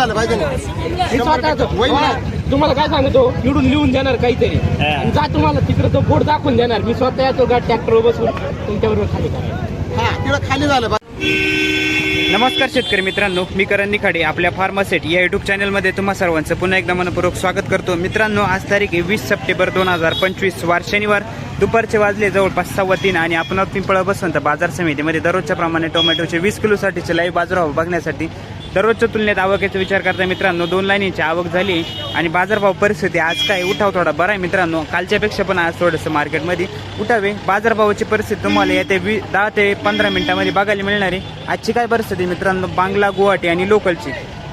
झालं पाहिजे मी स्वतःच? तुम्हाला काय सांगतो? निवडून लिहून देणार काहीतरी. आणि जा तुम्हाला तिकडे तो बोर्ड दाखवून देणार. मी स्वतः येतो गाडी ट्रॅक्टरवर बसून तुमच्याबरोबर खाली करा हा तिकडं खाली झालं पाहिजे. नमस्कार शेतकरी मित्रांनो मी करण निखाडे आपल्या फार्मासेट या युट्यूब चॅनलमध्ये तुम्हा सर्वांचं पुन्हा एकदा मनपूर्वक स्वागत करतो. मित्रांनो आज तारीख आहे वीस सप्टेंबर दोन हजार पंचवीस वार शनिवार. दुपारचे वाजले जवळपास सव्वा तीन आणि आपण पिंपळा बसवंत बाजार समितीमध्ये. दररोजच्या प्रमाणे टोमॅटोचे वीस किलोसाठीचे लाईव्ह बाजारभाव बघण्यासाठी दररोजच्या तुलनेत आवकेचा विचार करता मित्रांनो दोन लाईनीची आवक झाली आणि बाजारभाव परिस्थिती आज काय? उठाव थोडा बरा आहे मित्रांनो. कालच्यापेक्षा पण आज थोडंसं मार्केटमध्ये उठावे. बाजारभावाची परिस्थिती तुम्हाला येते वी दहा ते पंधरा मिनिटामध्ये बघायला मिळणार आहे. आजची काय परिस्थिती मित्रांनो? बांगला गुवाहाटी आणि लोकलची.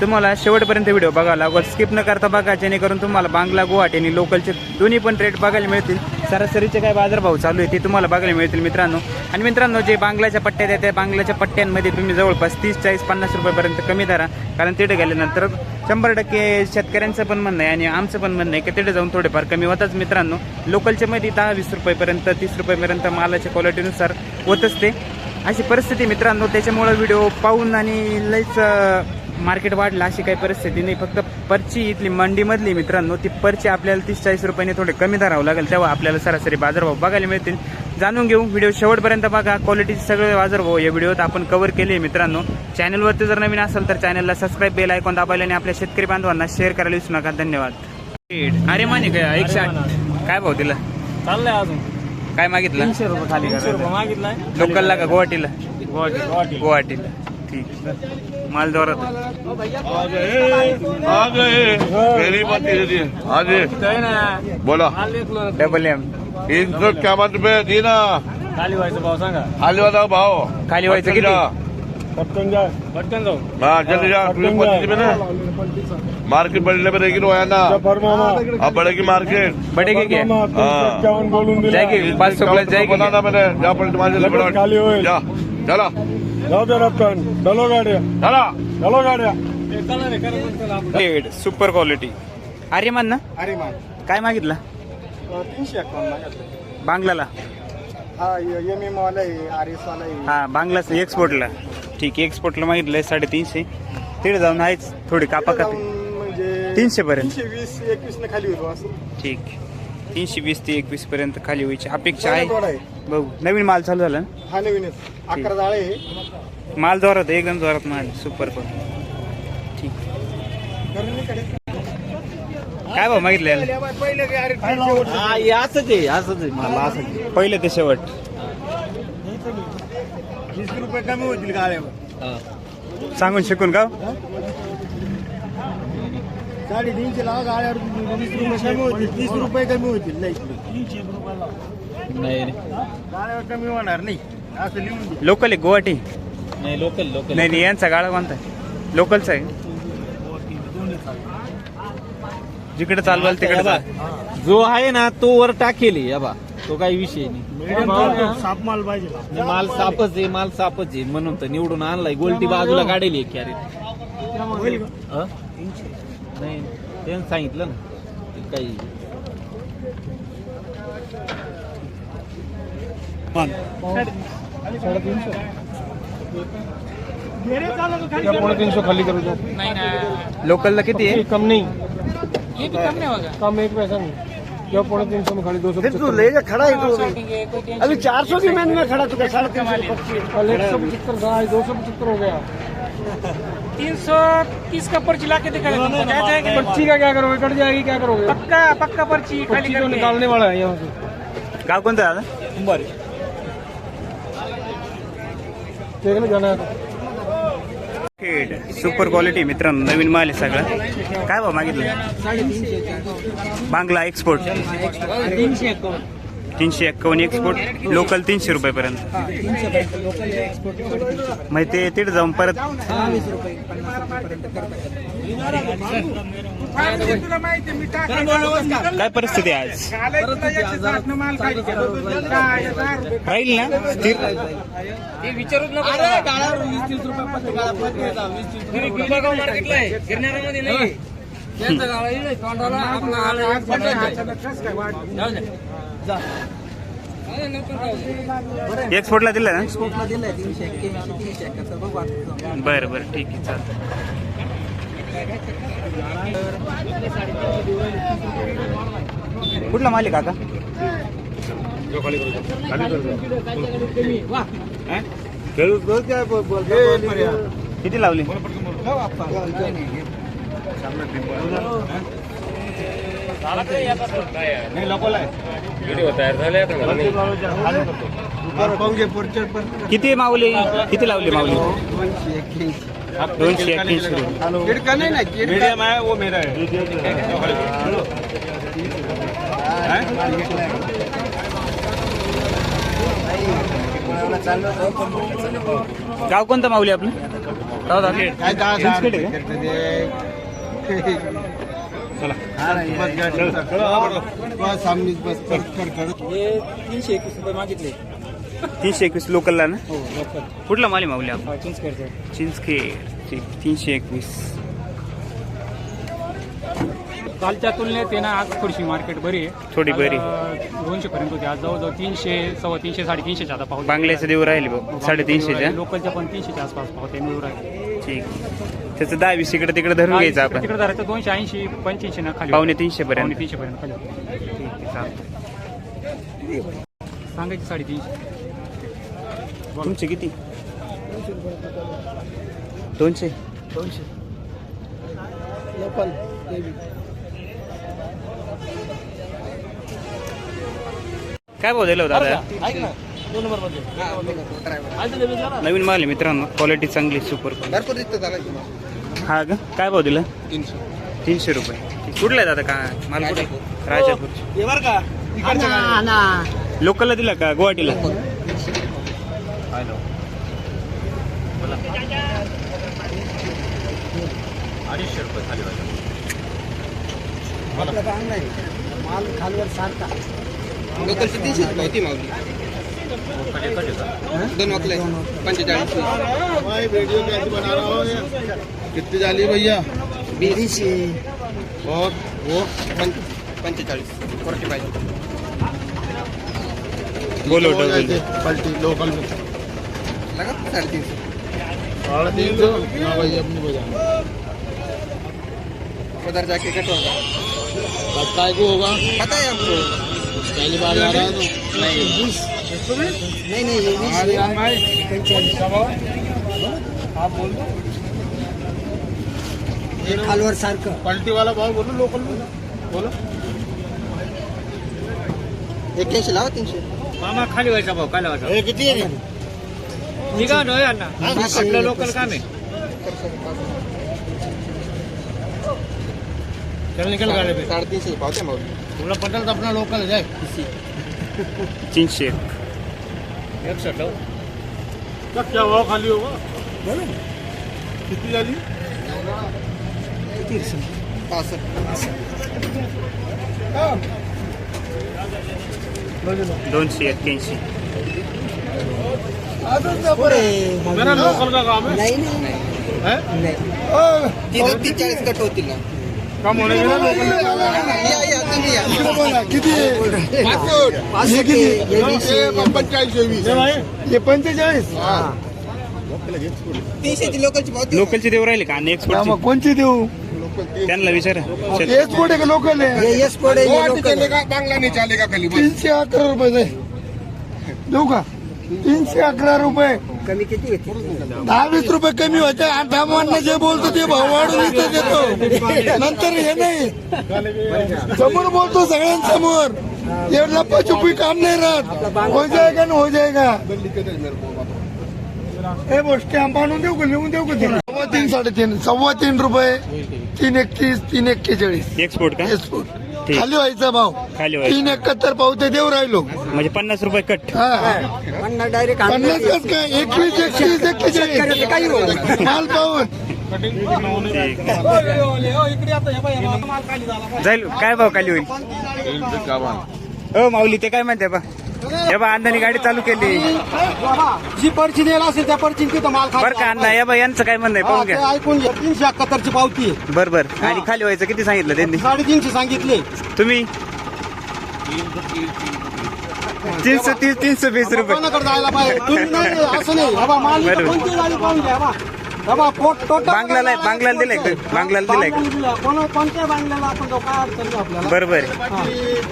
तुम्हाला शेवटपर्यंत व्हिडिओ बघावा लागेल स्किप न करता बघा जेणेकरून तुम्हाला बांगला गुवाहाटी आणि लोकलचे दोन्ही पण रेट बघायला मिळतील. सरासरीचे काय बाजारभाव चालू आहे ते तुम्हाला बघायला मिळतील मित्रांनो. आणि मित्रांनो जे बांगलाच्या पट्ट्यात आहेत त्या बांगलाच्या पट्ट्यांमध्ये तुम्ही जवळपास तीस चाळीस पन्नास रुपयापर्यंत कमी धरा. कारण तिथे गेल्यानंतर शंभर टक्के शेतकऱ्यांचं पण म्हणणं आहे आणि आमचं पण म्हणणं आहे की तिथे जाऊन थोडेफार कमी होताच मित्रांनो. लोकलच्या मध्ये दहा वीस रुपयेपर्यंत तीस रुपयेपर्यंत मालाच्या क्वालिटीनुसार होत असते. अशी परिस्थिती मित्रांनो त्याच्यामुळं व्हिडिओ पाहून आणि लईच मार्केट वाढलं अशी काही परिस्थिती नाही. फक्त पर्ची इथली मंडीमधली मित्रांनो ती पर्ची आपल्याला तीस चाळीस रुपयांनी थोडे कमी धरावं लागेल. तेव्हा आपल्याला सरासरी बाजारभाव बघायला मिळतील. जाणून घेऊ व्हिडिओ शेवटपर्यंत बघा. क्वालिटीचे सगळे बाजारभाव या व्हिडिओत आपण कव्हर केले मित्रांनो. चॅनलवरती जर नवीन असेल तर चॅनलला सबस्क्राईब बेल ऐकून दाबायला आणि आपल्या शेतकरी बांधवांना शेअर करायला विसरू नका. धन्यवाद. अरे माने काय एकशे आठ काय भाव दिला? चाललंय अजून. काय मागितलं? तीनशे रुपये खाली मागितलाय लोकलला का गुवाहाटीला? गुवाहाटी गुवाहाटी. गुवाहाटीला. ठीक माल दौरात आ गए मेरी बात दे दी हाँ? जी बोला डबल एम तीन सौ इक्यावन रुपये दी ना खाली व्हायचं भाव। सांगा खाली वाला भाव खाली व्हायचं किती? जा. पटकन जा। पटकन जाऊ हाँ जल्दी जा तुम्हें पच्चीस में ना। मार्केट बढ़ने पे रहेगी आया ना। अब बढ़ेगी मार्केट। बड़े क्या? हाँ। बोलून जाएगी पाच सौ प्लस जाएगी बनाना मैंने? जा पलट मार खाली होईल. जा चला। जाऊ गाड्या चला. गाड्या सुपर क्वालिटी अरे मान ना अरे मान काय मागितलं? तीनशे अकाउंट मागितलं. बांगलाला. हा एम एम वाला आहे आर एस वाला आहे. हा बांगला एक्सपोर्टला ठीक आहे एक्सपोर्टला मागितलंय साडेतीनशे. तिकडे जाऊन आहेच थोडी कापा कापी. म्हणजे तीनशे पर्यंत. वीस एकवीस खाली होतो ठीक. तीनशे वीस ते एकवीस पर्यंत खाली व्हायची अपेक्षा थोडा आहे. बघू. नवीन माल चालू झाला ना? हा नवीनच अकरा जाळे आहे. माल जोरात आहे, एकदम जोरात माल सुपर पण. ठीक. काय भाऊ मागितलं याला? असंच आहे असंच आहे मला असंच आहे. पहिलं ते शेवट. वीस रुपये कमी होतील गाड्यावर. सांगून शिकून का? साडेतीनशे लावा गाड्यावर वीस रुपये कमी होतील तीस रुपये कमी होतील नाही नाही गाड्यावर कमी होणार नाही. असं लिहून दे. लोकल आहे गुवाहाटी. नाही लोकल लोकल नाही नाही यांचा गाळा कोणता आहे? लोकलचा आहे. जिकडे चालवाल तिकडे चाल. जो आहे ना तो वर टाकेल या बा. तो काही विषय नाही. साप माल पाहिजे आणि माल सापच आहे माल सापच आहे. म्हणून तर निवडून आणलाय. गोलटी बाजूला काढेल एक कॅरेट अ? नाही त्यानं सांगितलं ना. ते काही तीनशे खाली करू लोकलला किती आहे? कम नहीं। कम एक पैसा नहीं। क्या पौने तीन सौ में खाली दो सौ फिर तू ले जा खड़ा है तू अभी। चार सौ की मैंने में खड़ा तू क्या साढ़े तीन सौ पच्चीस। एक सौ पचहत्तर गाय दो सौ पचहत्तर हो गया। तीन सौ तीस का पर्ची ला के दिखा देता क्या जाएँगे? पर्ची का क्या करोगे? कट जाएगी क्या करोगे? पक्का पक्का पर्ची खाली तो निकालने वाला है यहाँ से। गाव कोणतं दादा? है खेड सुपर क्वालिटी मित्रांनो नवीन माल आहे सगळं. काय भाव मागितलं? बांगला एक्सपोर्ट तीनशे तीनशे एक्कावन्न एक्सपोर्ट लोकल तीनशे रुपयापर्यंत. मग ते तिथे जाऊन परत काय परिस्थिती आहे आज? राहील ना? स्थिर? ते विचारूच नको मार्केटला आहे. गिरणाऱ्यामध्ये नाही. त्यांचं तोंडाला आपला आला एक पटायचं. कसं काय वाढ? जाऊ दे. अरे नको जाऊ दे. एक्सपोर्टला दिलं ना बरं बरं. ठीक आहे चालतं कुठला मालिक काका किती लावली? किती माऊली? किती लावली माऊली? दोनशे रुपये. मीडियम आहे वो मेरा है. गाव कोणतं माऊली आपलं? गाव दादा? चिंचखेड आहे का? तीनशे एकवीस रुपये मागितले. तीनशे एकवीस लोकलला ना? हो लोकल. कुठला माल आहे माऊली चिंचखेडचं चिंचखेड ठीक तीनशे एकवीस. कालच्या तुलनेत आहे ना आज थोडीशी मार्केट बरी आहे. थोडी बरी. दोनशे पर्यंत होती. आज जवळजवळ तीनशे सव्वा तीनशे साडेतीनशेच्या आता पाहू बांगल्याचं देऊ राहिले भाऊ साडेतीनशेच्या लोकलच्या पण तीनशेच्या आसपास पाहते मिळू राहिले. ठीक. त्याचं दहा वीस इकडे तिकडे धरून घ्यायचं आपण. तिकडे धरायचं. दोनशे ऐंशी पंच्याऐंशी ना खाली पावणे तीनशे पर्यंत. तीनशे पर्यंत खाली होतं. ठीक आहे चालतं सांगायची साडेतीनशे. तुमचे किती? दोनशे. काय भाव दिला होता दादा? नवीन माल आहे मित्रांनो क्वालिटी चांगली सुपर हा का? काय भाव दिला? तीनशे. रुपये. ठीक. कुठला आहे दादा का? माल कुठे राजापूर. लोकलला दिला का? गुवाहाटीला? माल खालवर सारखा लोकलची तीनशे रुपये होती मागली दोन वाकले पंचेचाळीस भाई वीडियो कैसे बना रहा हो कितनी डाली भैया? बीस. और वो? पंचेचाळीस फोर्टी फाईव्ह बोलो वो डबल जैसे पलटी लोकल में। लगा साडेतीनशे साढ़े तीन सौ हाँ भाई अपनी बजा उधर जाके कट होगा अब काय को होगा पता है आपको पहली बार आ रहा है तो नहीं नहीं. ये बीस हाँ यार भाई पंचाळीस हे खालवर सारखं पलटी वाला भाव बोलो लोकल में बोलो एक्क्याऐंशी लावा तीनशे मामा खाली व्हायचा भाऊ काय लावायचा ये कितनी है निघा न यांना आपलं लोकल काम आहे. चल निकल गाड़ी पे साडेतीनशे पावते मग. थोड़ा पटल तो अपना लोकल है जाए तीनशे क्या क्या हुआ खाली होगा? कितनी डाली पासष्ट. दोनशे एक्क्याऐंशी मेरा लोकल का काम है नाही नाही? नाही। चाळीस कट होतील ना के किती पंचेचाळीस वीस हे। पंचेचाळीस तीनशेची लोकलची देऊ राहिले का? आणि एक्सपोर्टचे कोणची देऊ? त्यांना विचारा. एक्सपोर्ट आहे का लोकल आहे. हे एक्सपोर्ट आहे लोकल आहे. चलेगा बांग्ला नहीं चलेगा खाली? तीनशे अकरा रुपये देऊ का? तीनशे अकरा रुपये. कमी किती दहा वीस रुपये कमी होते. आणि थांबवांना जे बोलतो ते भाव वाढून इथं देतो. नंतर हे नाही. समोर बोलतो सगळ्यांसमोर. एवढा पचुपी काम नाही राहत. हो जाएगा ना हो जाएगा हे गोष्टी आणून देऊ का? लिहून देऊ का? सव्वा तीन साडेतीन सव्वा तीन रुपये. तीन एकतीस तीन एक्केचाळीस. एक्सपोर्ट का? एक्सपोर्ट ठीक. खाली व्हायचा भाव. खाली व्हायचं. तीन एकाहत्तर पावते देऊ राहिलो. म्हणजे पन्नास रुपये कट. हा. पन्नास कस काय? एकवीस एकतीस एक्केचाळीस माल पाहून. जाईल. काय भाव खाली होईल? हो माऊली ते काय म्हणते बा? हे बा अण्णांनी गाडी चालू केली. जी पर्ची द्यायला असेल त्या पर्ची तिथं माल बर का अण्णा या बा यांचं काय म्हणणं आहे? पाहून घ्या. ऐकून घ्या. तीनशे एकाहत्तरची पावती आहे. बर बर. आणि खाली व्हायचं किती सांगितलं त्यांनी? साडेतीनशे सांगितले. तुम्ही? तीनशे तीस तीनशे वीस रुपये. कोणाकडे जायला पाहिजे? तुम्ही नाही असं नाही. बाबा माल इथं बरोबर. कोणती गाडी पाहून घ्या बा. बांगलाला बांगलाला दिलंय का? बांगलाला दिलंय कोणत्या बांगल्याला आपण जाऊ काय अडचण नाही आपल्याला बरोबर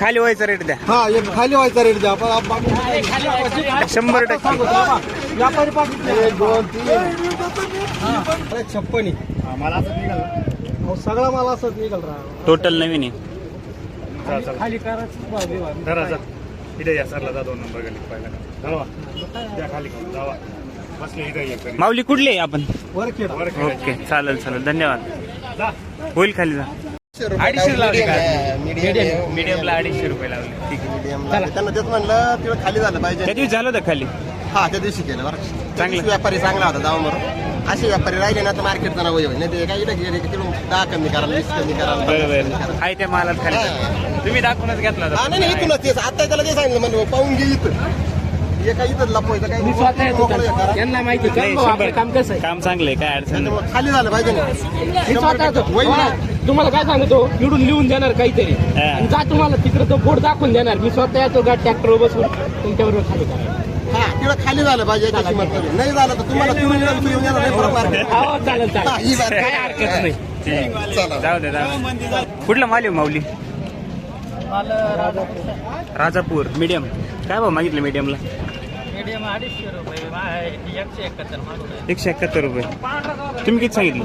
खाली व्हायचा रेट द्या हा एक खाली व्हायचा रेट द्या आपण आप- बाकी- शंभर टक्के. व्यापारी पाकिट एक दोन तीन अरे छप्पन आहे. मला असं निघाल अहो, सगळा माल असंच निघाल राहा टोटल नवीन आहे खाली करायचं इथे या सरला जा दोन नंबर गली पहिला जावा त्या खाली जावा माऊली कुठली आहे आपण. ओके चालेल चालेल. धन्यवाद. होईल खाली जा. अडीचशे लावले का? मीडियमला अडीचशे रुपये लावले. ठीक आहे. त्यांना तेच म्हणलं तिला खाली झालं पाहिजे. त्या दिवशी झालं होतं खाली. हा त्या दिवशी केलं बरं. चांगलं. व्यापारी चांगला होता जाऊन असे व्यापारी राहिले ना तर मार्केटचा नाव होईल नाही ते काय इकडे गेले की तिकडून दहा कमी करा वीस कमी करा बरोबर आहे त्या मालात खाली. तुम्ही दाखवूनच घेतला. नाही नाही, इथूनच तेच. आता त्याला ते सांगितलं म्हणजे पाहून घे इथं. काय इथं लपवायचं काय मोकळं हे करा. यांना माहिती नाही, शंभर. काम कसं आहे काम चांगलं आहे काय अडचण नाही खाली झालं पाहिजे ना मी स्वतः येतो. होईल ना? तुम्हाला काय सांगतो निवडून लिहून देणार काहीतरी हा. आणि जा तुम्हाला तिकडे तो बोर्ड दाखवून देणार मी स्वतः येतो का ट्रॅक्टर बसून तुमच्याबरोबर खाली करायला हा खाली झालं पाहिजे याच्याशी मतलब आहे. नाही झालं तर तुम्हाला येणार, येणार नाही. हो चालेल हा, चालेल बात काय हरकत नाही ठीक. चला. जाऊ दे जाऊ दे. कुठला माल आहे माऊली राजापूर. मीडियम काय भाव मागितलं मीडियमला एकशे एकाहत्तर रुपये. तुम्ही किती सांगितलं?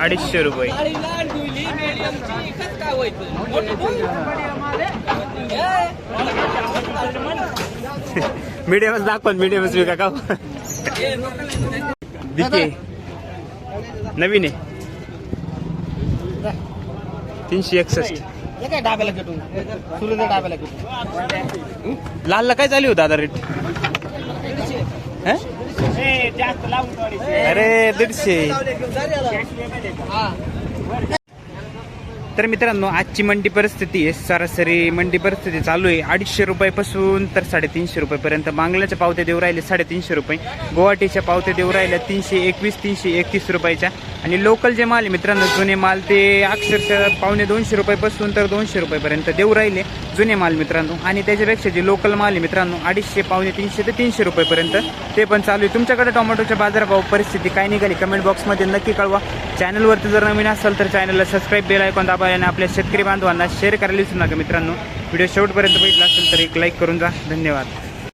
अडीचशे. रुपये. मीडियमच दाखवा मीडियमच विका का? दिके नवीन आहे. तीनशे एकसष्ट. काय डाब्याला लालला काय चालू होता आता रेट? अरे दीडशे. तर मित्रांनो आजची मंडी परिस्थिती आहे. सरासरी मंडी परिस्थिती चालू आहे. अडीचशे रुपयापासून तर साडेतीनशे रुपयेपर्यंत. बांगल्याच्या पावत्या देऊ राहिले साडेतीनशे रुपये. गुवाहाटीच्या पावत्या देऊ राहिल्या तीनशे एकवीस तीनशे एकतीस रुपयाच्या. आणि लोकल जे माल आहे मित्रांनो जुने माल ते अक्षरशः पावणे दोनशे रुपयापासून तर दोनशे रुपयेपर्यंत देऊ राहिले. जुने माल मित्रांनो. आणि त्याच्यापेक्षा जे लोकल माल आहे मित्रांनो अडीचशे पावणे तीनशे ते तीनशे रुपयेपर्यंत ते पण चालू आहे. तुमच्याकडे टोमॅटोच्या बाजारभाव परिस्थिती काय निघाली? कमेंट बॉक्समध्ये नक्की कळवा. चॅनलवरती जर नवीन असाल तर चॅनलला सबस्क्राईब बेल ऐकून दाबा आणि आपल्या शेतकरी बांधवांना शेअर करायला विसरू नका मित्रांनो. व्हिडिओ शेवटपर्यंत बघितला असेल तर एक लाईक करून जा. धन्यवाद.